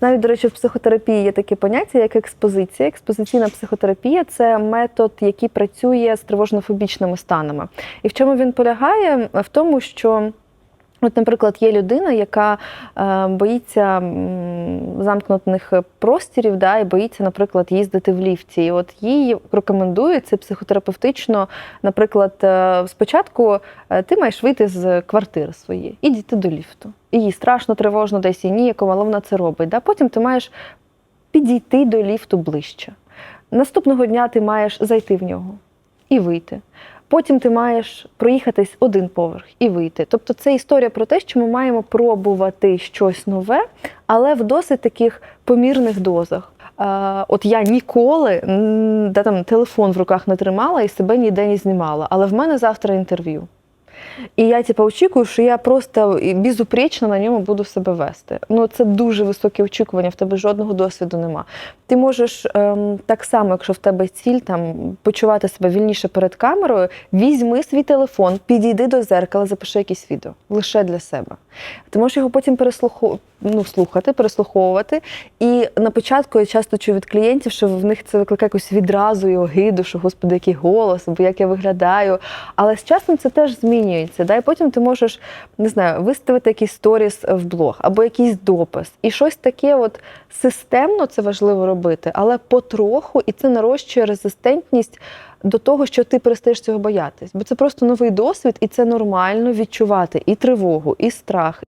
Навіть, до речі, в психотерапії є таке поняття, як експозиція. Експозиційна психотерапія це метод, який працює з тривожно-фобічними станами. І в чому він полягає? В тому, що. От, наприклад, є людина, яка е, боїться замкнутих простірів, да, і боїться, наприклад, їздити в ліфті. І от їй рекомендується психотерапевтично, наприклад, е, спочатку е, ти маєш вийти з квартири своєї і дійти до ліфту. І їй страшно, тривожно, десь і ніяково, але вона це робить. Да? Потім ти маєш підійти до ліфту ближче. Наступного дня ти маєш зайти в нього і вийти. Потім ти маєш проїхатись один поверх і вийти. Тобто це історія про те, що ми маємо пробувати щось нове, але в досить таких помірних дозах. От я ніколи да, там, телефон в руках не тримала і себе ніде не знімала, але в мене завтра інтерв'ю. І я типу, очікую, що я просто безупречно на ньому буду себе вести. Ну це дуже високі очікування, в тебе жодного досвіду нема. Ти можеш ем, так само, якщо в тебе ціль там почувати себе вільніше перед камерою, візьми свій телефон, підійди до зеркала, запиши якесь відео лише для себе. Ти можеш його потім переслуху... ну, слухати, переслуховувати. І на початку я часто чую від клієнтів, що в них це викликає якусь відразу і огиду, що господи, який голос, або як я виглядаю. Але з часом це теж змінюється. Да? І потім ти можеш не знаю, виставити якийсь сторіс в блог або якийсь допис. І щось таке, от системно це важливо робити, але потроху, і це нарощує резистентність до того, що ти перестаєш цього боятись. Бо це просто новий досвід, і це нормально відчувати і тривогу, і страх.